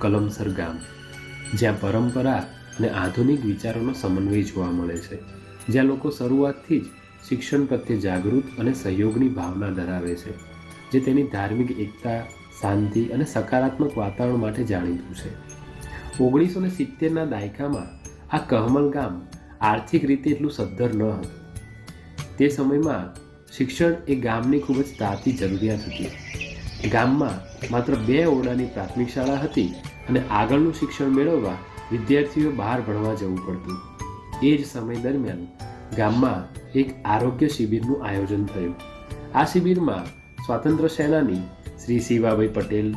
કલમસર ગામ જ્યાં પરંપરા અને આધુનિક વિચારોનો સમન્વય જોવા મળે છે, જ્યાં લોકો શરૂઆતથી જ શિક્ષણ પ્રત્યે જાગૃત અને સહયોગની ભાવના ધરાવે છે, જે તેની ધાર્મિક એકતા, શાંતિ અને સકારાત્મક વાતાવરણ માટે જાણીતું છે. ઓગણીસો ને સિત્તેરના દાયકામાં આ કહમલ ગામ આર્થિક રીતે એટલું સદ્ધર ન હતું. તે સમયમાં શિક્ષણ એ ગામની ખૂબ જ તાતી જરૂરિયાત હતી. ગામમાં માત્ર બે ઓરડાની પ્રાથમિક શાળા હતી અને આગળનું શિક્ષણ મેળવવા વિદ્યાર્થીઓ બહાર ભણવા જવું પડતું. એ જ સમય દરમિયાન ગામમાં એક આરોગ્ય શિબિરનું આયોજન થયું. આ શિબિરમાં સ્વાતંત્ર્ય સેનાની શ્રી શિવાભાઈ પટેલ,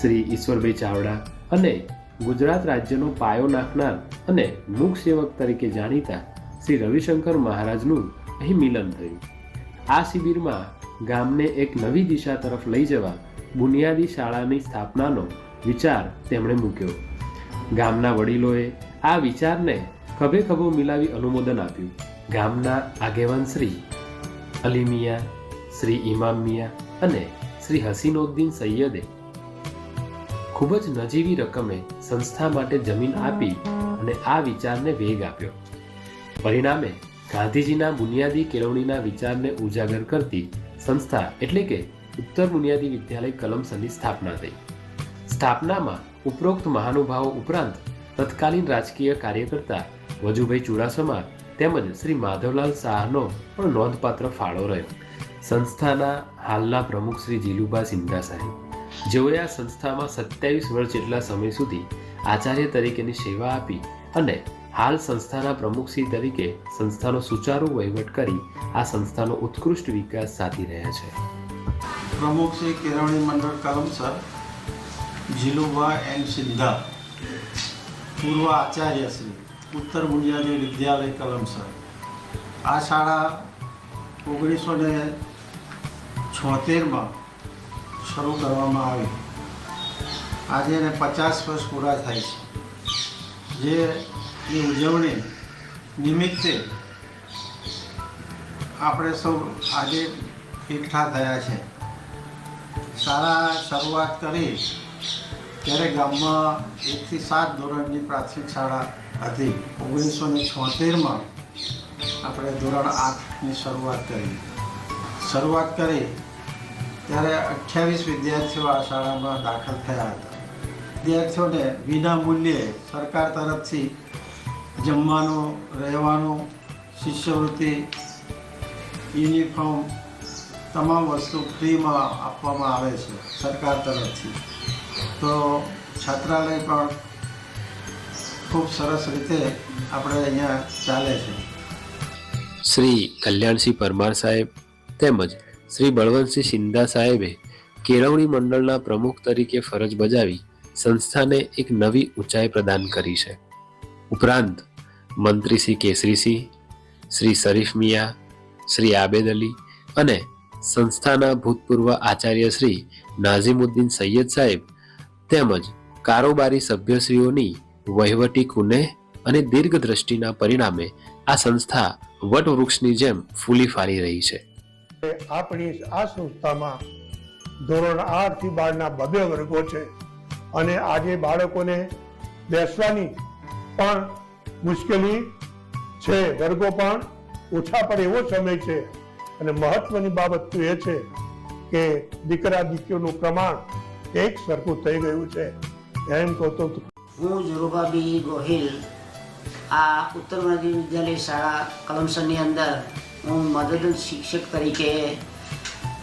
શ્રી ઈશ્વરભાઈ ચાવડા અને ગુજરાત રાજ્યનો પાયો નાખનાર અને મૂક સેવક તરીકે જાણીતા શ્રી રવિશંકર મહારાજનું અહીં મિલન થયું. આ શિબિરમાં ગામને એક નવી દિશા તરફ લઈ જવા બુનિયાદી શાળાની સ્થાપનાનો વિચાર તેમણે મૂક્યો. ગામના વડીલોએ આ વિચારને ખભે ખભો મિલાવી અનુમોદન આપ્યું. ગામના આગેવાન શ્રી અલીમિયા શ્રી ઇમામ મિયા અને શ્રી હસીનોદ્દીન સૈયદે ખૂબ જ નજીવી રકમે સંસ્થા માટે જમીન આપી અને આ વિચારને વેગ આપ્યો. પરિણામે ગાંધીજીના બુનિયાદી કેળવણીના વિચારને ઉજાગર કરતી સંસ્થા એટલે કે ઉત્તર બુનિયાદી વિદ્યાલય કલમસરની સ્થાપના થઈ. સ્થાપનામાં ઉપરોક્ત મહાનુભાવો ઉપરાંત તત્કાલીન રાજકીય કાર્યકર્તા વજુભાઈ ચુડાસમા તેમજ શ્રી માધવલાલ શાહનો પણ નોંધપાત્ર ફાળો રહ્યો. સંસ્થાના હાલના પ્રમુખ શ્રી જીલુબા સિંધા સાહેબ. જેઓએ આ સંસ્થામાં સત્યાવીસ વર્ષ જેટલા સમય સુધી આચાર્ય તરીકેની સેવા આપી અને હાલ સંસ્થાના પ્રમુખશ્રી તરીકે સંસ્થાનો સુચારુ વહીવટ કરી આ સંસ્થાનો ઉત્કૃષ્ટ વિકાસ સાધી રહ્યા છે. પ્રમુખ શ્રી કેળવણી મંડળ કરમસર જીલુબા એન સિંધા પૂર્વ આચાર્ય શ્રી, ઉત્તર બુનિયાદી વિદ્યાલય કલમસર. આ શાળા ઓગણીસો ને છોતેરમાં શરૂ કરવામાં આવી. આજે એને પચાસ વર્ષ પૂરા થાય છે. જે ની ઉજવણી નિમિત્તે આપણે સૌ આજે એકઠા થયા છે. શાળા શરૂઆત કરી ત્યારે ગામમાં એકથી સાત ધોરણની પ્રાથમિક શાળા હતી. ઓગણીસો ને છોતેરમાં આપણે ધોરણ આઠની શરૂઆત કરી. શરૂઆત કરી ત્યારે અઠ્યાવીસ વિદ્યાર્થીઓ આ શાળામાં દાખલ થયા હતા. વિદ્યાર્થીઓને વિના મૂલ્યે સરકાર તરફથી જમવાનું, રહેવાનું, શિષ્યવૃત્તિ, યુનિફોર્મ તમામ વસ્તુ ફ્રીમાં આપવામાં આવે છે સરકાર તરફથી. તો છાત્રાલય પણ ખૂબ સરસ રીતે આપણે અહીંયા ચાલે છે. શ્રી કલ્યાણસિંહ પરમાર સાહેબ તેમજ શ્રી બળવંતસિંહ સિંધા સાહેબે કેળવણી મંડળના પ્રમુખ તરીકે ફરજ બજાવી સંસ્થાને એક નવી ઊંચાઈ પ્રદાન કરી છે. ઉપરાંત મંત્રી શ્રી કેસરીસિંહ શ્રી શરીફ મિયા, શ્રી આબેદ અલી અને સંસ્થાના ભૂતપૂર્વ આચાર્ય શ્રી નાઝીમુદ્દીન સૈયદ સાહેબ તેમજ કારોબારી સભ્યશ્રીઓની વહીવટી કુને અને દીર્ઘદ્રષ્ટિના પરિણામે આ સંસ્થા વટવૃક્ષની જેમ ફૂલી ફાલી રહી છે. આપણી આ સંસ્થામાં ધોરણ આઠથી બારના બબે વર્ગો છે અને આજે બાળકોને બેસવાની પણ મુશ્કેલી છે. વર્ગો પણ ઓછા પડે એવો સમય છે. અને મહત્વની બાબત તો એ છે કે દીકરા દીકરીઓનું પ્રમાણ એક સરખું થઈ ગયું છે. એમ કહો તો હું જુરુબાબી ગોહિલ. આ ઉત્તર મધ્ય વિદ્યાલય શાળા કલમસરની અંદર હું મદદ શિક્ષક તરીકે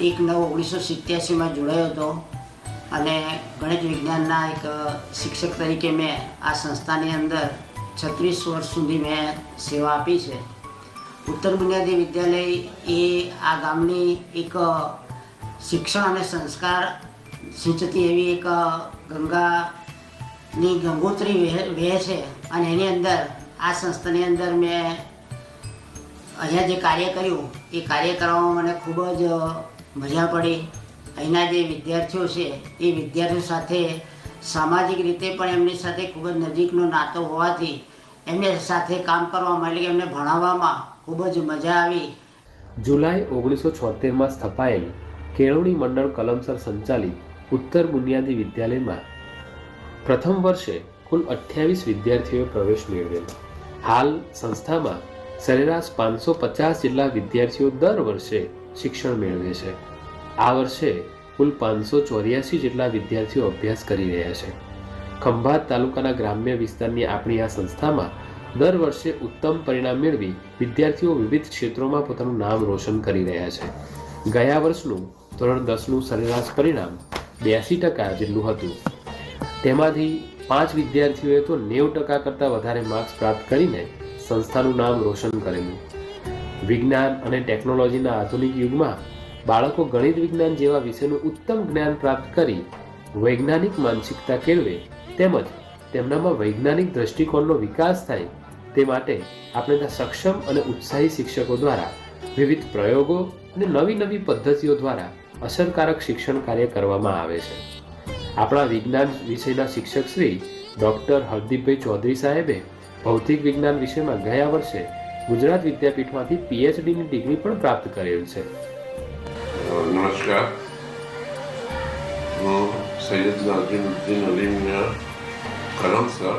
એક નવ ઓગણીસો સિત્યાસીમાં જોડાયો હતો. અને ગણિત વિજ્ઞાનના એક શિક્ષક તરીકે મેં આ સંસ્થાની અંદર છત્રીસ વર્ષ સુધી મેં સેવા આપી છે. ઉત્તર બુનિયાદી વિદ્યાલય એ આ ગામની એક શિક્ષણ અને સંસ્કાર સિંચતી એવી એક ગંગાની ગંગોત્રી વહે વહે છે અને એની અંદર આ સંસ્થાની અંદર મેં અહીંયા જે કાર્ય કર્યું, એ કાર્ય કરવામાં મને ખૂબ જ મજા પડી. અહીંના જે વિદ્યાર્થીઓ છે, એ વિદ્યાર્થીઓ સાથે સામાજિક રીતે પણ એમની સાથે ખૂબ જ નજીકનો નાતો હોવાથી એમને સાથે કામ કરવામાં એટલે કે એમને ભણાવવામાં ખૂબ જ મજા આવી. જુલાઈ ઓગણીસો છોતેરમાં સ્થપાયેલ કેળવણી મંડળ કલમસર સંચાલિત ઉત્તર બુનિયાદી વિદ્યાલયમાં પ્રથમ વર્ષે કુલ અઠ્યાવીસ વિદ્યાર્થીઓએ પ્રવેશ મેળવેલ. હાલ સંસ્થામાં સરેરાશ પાંચસો પચાસ જેટલા વિદ્યાર્થીઓ દર વર્ષે શિક્ષણ મેળવે છે. આ વર્ષે કુલ પાંચસો ચોર્યાસી જેટલા વિદ્યાર્થીઓ અભ્યાસ કરી રહ્યા છે. ખંભાત તાલુકાના ગ્રામ્ય વિસ્તારની આપણી આ સંસ્થામાં દર વર્ષે ઉત્તમ પરિણામ મેળવી વિદ્યાર્થીઓ વિવિધ ક્ષેત્રોમાં પોતાનું નામ રોશન કરી રહ્યા છે. ગયા વર્ષનું ધોરણ દસનું સરેરાશ પરિણામ બ્યાસી ટકા જેટલું હતું. તેમાંથી પાંચ વિદ્યાર્થીઓએ તો નેવું ટકા કરતાં વધારે માર્ક્સ પ્રાપ્ત કરીને સંસ્થાનું નામ રોશન કરેલું. વિજ્ઞાન અને ટેકનોલોજીના આધુનિક યુગમાં બાળકો ગણિત વિજ્ઞાન જેવા વિષયનું ઉત્તમ જ્ઞાન પ્રાપ્ત કરી વૈજ્ઞાનિક માનસિકતા કેળવે તેમજ તેમનામાં વૈજ્ઞાનિક દ્રષ્ટિકોણનો વિકાસ થાય તે માટે આપણે સક્ષમ અને ઉત્સાહી શિક્ષકો દ્વારા વિવિધ પ્રયોગો અને નવી નવી પદ્ધતિઓ દ્વારા અસરકારક શિક્ષણ કાર્ય કરવામાં આવે છે. આપણા વિજ્ઞાન વિષયના શિક્ષક શ્રી ડૉક્ટર હરદીપભાઈ ચૌધરી સાહેબે ભૌતિક વિજ્ઞાન વિષયમાં ગયા વર્ષે ગુજરાત વિદ્યાપીઠમાંથી પીએચડીની ડિગ્રી પણ પ્રાપ્ત કરેલ છે. નમસ્કાર હું સૈયદ નાઝીમુદ્દીન અલીમના સર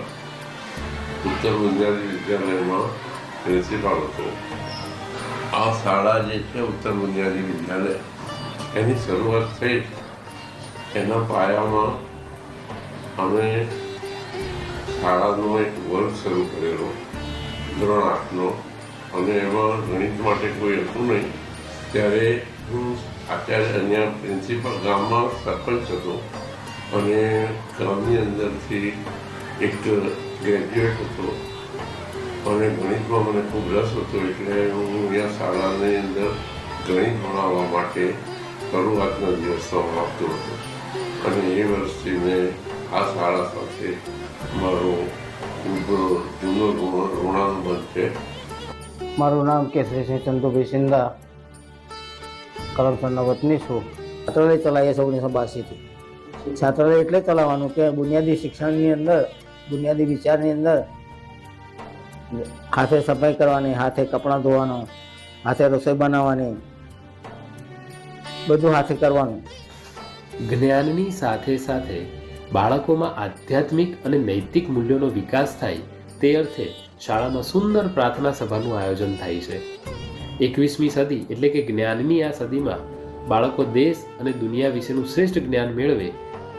ઉત્તર ગુજરાતી વિદ્યાલયમાં પ્રિન્સિપાલ હતો આ શાળા જે છે ઉત્તર ગુજરાતી વિદ્યાલય એની શરૂઆત થઈ એના પાયામાં અમે શાળાનો એક વર્ગ શરૂ કરેલો ધોરણ આઠનો અને એમાં ગણિત માટે કોઈ હતું નહીં ત્યારે હું આચાર્ય અહીંયા પ્રિન્સિપલ ગામમાં સરપંચ હતો અને ગામની અંદરથી એક ગ્રેજ્યુએટ હતો. અને ગણિતમાં મને ખૂબ રસ હતો, એટલે હું અહીંયા શાળાની અંદર ગણિત ભણાવવા માટે શરૂઆતના દિવસમાં આપતો હતો. અને એ વર્ષથી મેં આ શાળા સાથે મારો ખૂબ જૂનો ઋણ- ઋણાનુબંધ છે. મારું નામ કેસરીસિંહ ચંદુભાઈ સિંધા. કરમસરના વતની છું. છાત્રાલય ચલાવીએ છીએ ઓગણીસો બાસીથી છાત્રાલય એટલે ચલાવવાનું કે બુનિયાદી શિક્ષણની અંદર, બુનિયાદી વિચારની અંદર, હાથે સફાઈ કરવાની, હાથે કપડાં ધોવાનું, હાથે રસોઈ બનાવવાની, બધું હાથે કરવાનું. જ્ઞાનની સાથે સાથે બાળકોમાં આધ્યાત્મિક અને નૈતિક મૂલ્યોનો વિકાસ થાય તે અર્થે શાળામાં સુંદર પ્રાર્થના સભાનું આયોજન થાય છે. એકવીસમી સદી એટલે કે જ્ઞાનની આ સદીમાં બાળકો દેશ અને દુનિયા વિશેનું શ્રેષ્ઠ જ્ઞાન મેળવે,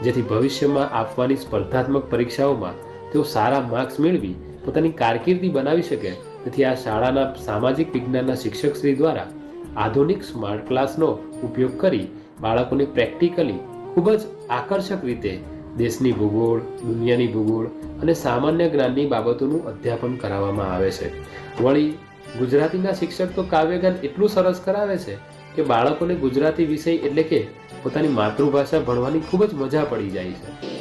જેથી ભવિષ્યમાં આપવાની સ્પર્ધાત્મક પરીક્ષાઓમાં તેઓ સારા માર્ક્સ મેળવી પોતાની કારકિર્દી બનાવી શકે. તેથી આ શાળાના સામાજિક વિજ્ઞાનના શિક્ષકશ્રી દ્વારા આધુનિક સ્માર્ટ ક્લાસનો ઉપયોગ કરી બાળકોને પ્રેક્ટિકલી ખૂબ જ આકર્ષક રીતે દેશની ભૂગોળ, દુનિયાની ભૂગોળ અને સામાન્ય જ્ઞાનની બાબતોનું અધ્યાપન કરાવવામાં આવે છે. વળી ગુજરાતીના શિક્ષક તો કાવ્યગાન એટલું સરસ કરાવે છે કે બાળકોને ગુજરાતી વિષય એટલે કે પોતાની માતૃભાષા ભણવાની ખૂબ જ મજા પડી જાય છે.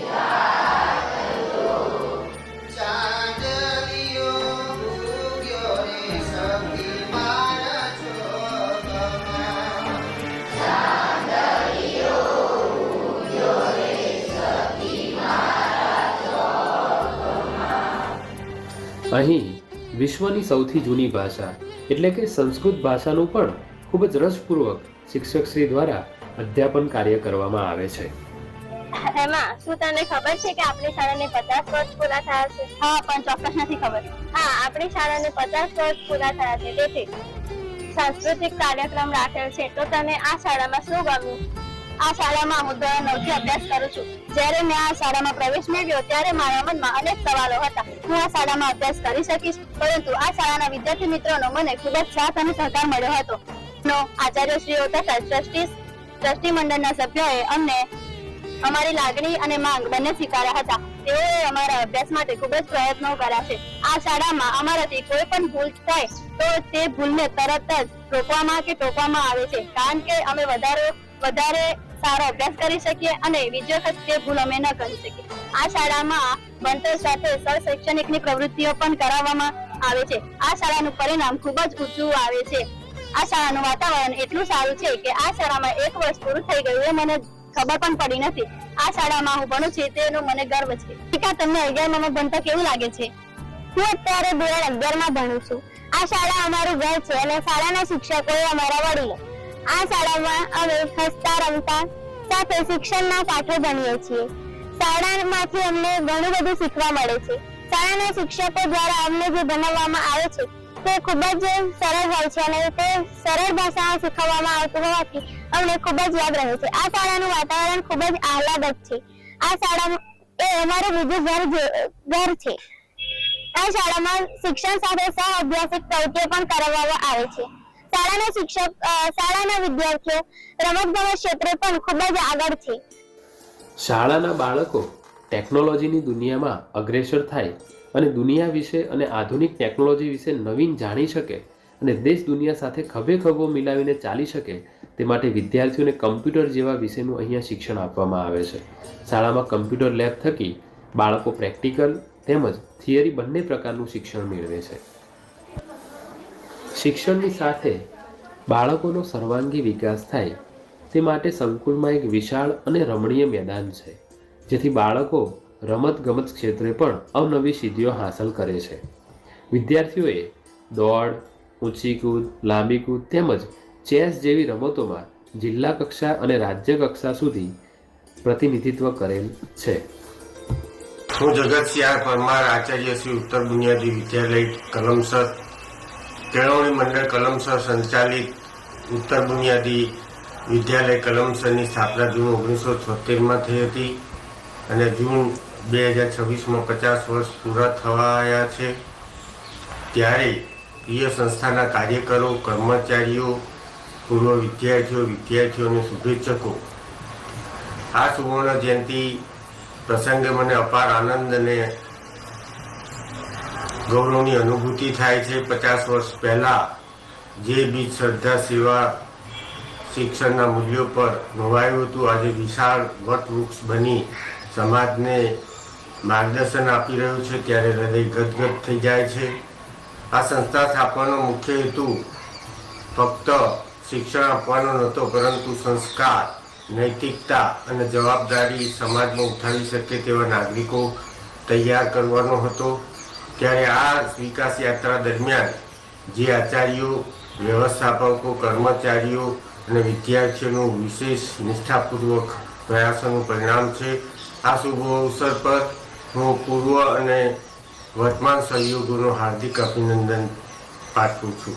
અહીં વિશ્વની સૌથી જૂની ભાષા એટલે કે સંસ્કૃત ભાષાનું પણ ખૂબ જ રસપૂર્વક શિક્ષકશ્રી દ્વારા અધ્યાપન કાર્ય કરવામાં આવે છે. હેમા શું તને ખબર છે કે આપણી શાળાને પચાસ વર્ષ પૂરા થયા છે? હા પણ ચોક્કસ નથી ખબર. હા આપણી શાળાને પચાસ વર્ષ પૂરા થયા છે તેથી સાંસ્કૃતિક કાર્યક્રમ રાખેલ છે તો તને આ શાળામાં શું ગમ્યું? આ શાળામાં હું ધોરણ નવથી અભ્યાસ કરું છું. જ્યારે મેં આ શાળામાં પ્રવેશ મેળવ્યો, ત્યારે મારા મનમાં અનેક સવાલો હતા. હું આ શાળામાં અભ્યાસ કરી શકીશ, પરંતુ આ શાળાના વિદ્યાર્થી મિત્રોનો મને ખૂબ જ સાથ અને સહકાર મળ્યો હતો. નો, આચાર્યશ્રીઓ તથા ટ્રસ્ટી ટ્રસ્ટી મંડળના સભ્યોએ અમને અમારી લાગણી અને માંગ બંને સ્વીકાર્યા હતા. તેઓએ અમારા અભ્યાસ માટે ખૂબ જ પ્રયત્નો કર્યા છે. આ શાળામાં અમારાથી કોઈ પણ ભૂલ થાય તો તે ભૂલને તરત જ રોકવામાં કે ટોકવામાં આવે છે. કારણ કે અમે વધારે વધારે સારો અભ્યાસ કરી શકીએ અને બીજી વખત તે ભૂલ અમે ન કરી શકીએ. આ શાળામાં ભણતર સાથે સહ શૈક્ષણિકની પ્રવૃત્તિઓ પણ કરાવવામાં આવે છે. આ શાળાનું પરિણામ ખૂબ જ ઊંચું આવે છે. આ શાળાનું વાતાવરણ એટલું સારું છે કે આ શાળામાં એક વર્ષ પૂરું થઈ ગયું એ મને ખબર પણ પડી નથી. આ શાળામાં હું ભણું છું તેનો મને ગર્વ છે. ટીકા, તમને અગિયારમાં ભણતા કેવું લાગે છે? હું અત્યારે ધોરણ અગિયારમાં ભણું છું. આ શાળા અમારું ઘર છે અને શાળાના શિક્ષકો અમારા વડીલો આ શાળામાં અમે હસતા રમતા સાથે શિક્ષણના પાઠો ભણીએ છીએ. શાળામાંથી અમને ઘણું બધું શીખવા મળે છે. શાળાના શિક્ષકો દ્વારા અમને જે ભણાવવામાં આવે છે, તે ખૂબ જ સરળ હોય છે અને તે સરળ ભાષામાં શીખવવામાં આવતું હોવાથી અમને ખૂબ જ યાદ રહે છે. આ શાળાનું વાતાવરણ ખૂબ જ આહલાદક છે. આ શાળા એ અમારું બીજું ઘર ઘર છે. આ શાળામાં શિક્ષણ સાથે સહ અભ્યાસિક પ્રવૃત્તિઓ પણ કરાવવામાં આવે છે. શાળાના શિક્ષક શાળાના વિદ્યાર્થીઓ રમતગમત ક્ષેત્રે પણ ખૂબ જ આગળ છે. શાળાના બાળકો ટેકનોલોજીની દુનિયામાં અગ્રેસર થાય અને દુનિયા વિશે અને આધુનિક ટેકનોલોજી વિશે નવીન જાણી શકે અને દેશ દુનિયા સાથે ખભે ખભો મિલાવીને ચાલી શકે તે માટે વિદ્યાર્થીઓને કમ્પ્યુટર જેવા વિષયનું અહીંયા શિક્ષણ આપવામાં આવે છે. શાળામાં કમ્પ્યુટર લેબ થકી બાળકો પ્રેક્ટિકલ તેમજ થિયરી બંને પ્રકારનું શિક્ષણ મેળવે છે. શિક્ષણની સાથે બાળકોનો સર્વાંગી વિકાસ થાય તે માટે સંકુલમાં એક વિશાળ અને રમણીય મેદાન છે, જેથી બાળકો રમત ગમત ક્ષેત્રે પણ અવનવી સિદ્ધિઓ હાંસલ કરે છે. વિદ્યાર્થીઓએ દોડ ઊંચી કૂદ લાંબી કૂદ તેમજ ચેસ જેવી રમતોમાં જિલ્લા કક્ષા અને રાજ્ય કક્ષા સુધી પ્રતિનિધિત્વ કરેલ છે. હું જગતસિંહ પરમાર, આચાર્ય શ્રી ઉત્તર બુનિયાદી વિદ્યાલય કલમસર કેળવણી મંડળ કલમસર સંચાલિત ઉત્તર બુનિયાદી વિદ્યાલય કલમસરની સ્થાપના જૂન ઓગણીસો છોતેરમાં થઈ હતી અને જૂન બે હજાર છવ્વીસમાં પચાસ વર્ષ પૂરા થવાયા છે. ત્યારે પ્રિય સંસ્થાના કાર્યકરો, કર્મચારીઓ, પૂર્વ વિદ્યાર્થીઓ વિદ્યાર્થીઓ અને શુભેચ્છકો, આ સુવર્ણ જયંતિ પ્રસંગે મને અપાર આનંદ અને ગૌરવની અનુભૂતિ થાય છે. પચાસ વર્ષ પહેલા જે બીજ શ્રદ્ધા સેવા શિક્ષણના મૂલ્યો પર નોવાયું હતું, આજે વિશાળ વટવૃક્ષ બની સમાજને માર્ગદર્શન આપી રહ્યું છે. ત્યારે હૃદય ગદગદ થઈ જાય છે. આ સંસ્થા સ્થાપવાનો મુખ્ય હેતુ ફક્ત શિક્ષણ આપવાનો નહોતો, પરંતુ સંસ્કાર, નૈતિકતા અને જવાબદારી સમાજમાં ઉઠાવી શકે તેવા નાગરિકો તૈયાર કરવાનો હતો. ત્યારે આ વિકાસ યાત્રા દરમિયાન જે આચાર્યો, વ્યવસ્થાપકો, કર્મચારીઓ અને વિદ્યાર્થીઓનું વિશેષ નિષ્ઠાપૂર્વક પ્રયાસોનું પરિણામ છે. આ શુભ અવસર પર હું પૂર્વ અને વર્તમાન સહયોગોનું હાર્દિક અભિનંદન પાઠવું છું.